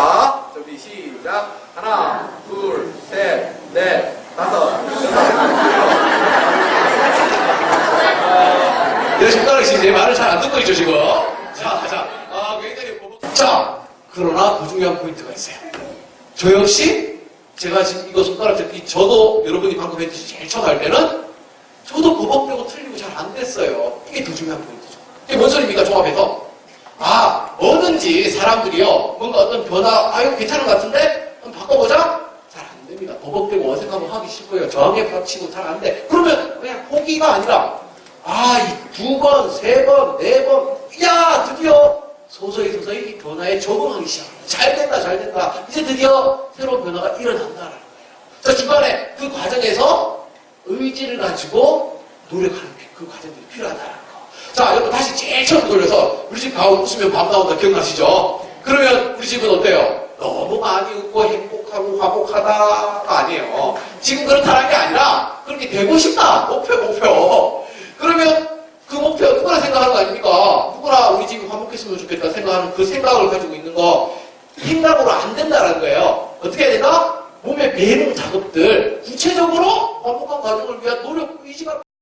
자, 준비 시작. 하나, 둘, 셋, 넷, 다섯, 내 손가락이 지금 내 말을 잘 안 듣고 있죠, 지금? 자, 자, 아, 굉장히 보복- 자, 그러나 그 중요한 포인트가 있어요. 저 역시 제가 지금 이거 손가락 잡기 저도 여러분이 방금 했듯이 제일 처음 할 때는 저도 버벅대고 틀리고 잘 안 됐어요. 이게 더 중요한 포인트죠. 이게 뭔 소리입니까, 종합해서? 사람들이요, 뭔가 어떤 변화, 아, 이거 괜찮은 것 같은데? 한번 바꿔보자? 잘 안 됩니다. 버벅대고 어색하면 하기 싫고요. 저항에 부딪히고 잘 안 돼. 그러면 그냥 포기가 아니라, 아, 이 두 번, 세 번, 네 번, 야, 드디어 서서히 이 변화에 적응하기 시작합니다. 잘 된다, 잘 된다. 이제 드디어 새로운 변화가 일어난다라는 거예요. 자, 중간에 그 과정에서 의지를 가지고 노력하는 게 그 과정들이 필요하다는 거. 자, 여러분 다시 제일 처음 돌려서 우리 집 가고 웃으면 밤 나온다 기억나시죠? 그러면 우리 집은 어때요? 너무 많이 웃고 행복하고 화목하다가 아니에요. 지금 그렇다는 게 아니라 그렇게 되고 싶다. 목표, 목표. 그러면 그 목표 누구나 생각하는 거 아닙니까? 누구나 우리 집이 화목했으면 좋겠다 생각하는 그 생각을 가지고 있는 거 생각으로 안 된다는 거예요. 어떻게 해야 되나? 몸에 배는 작업들 구체적으로 화목한 가정을 위한 노력 의지가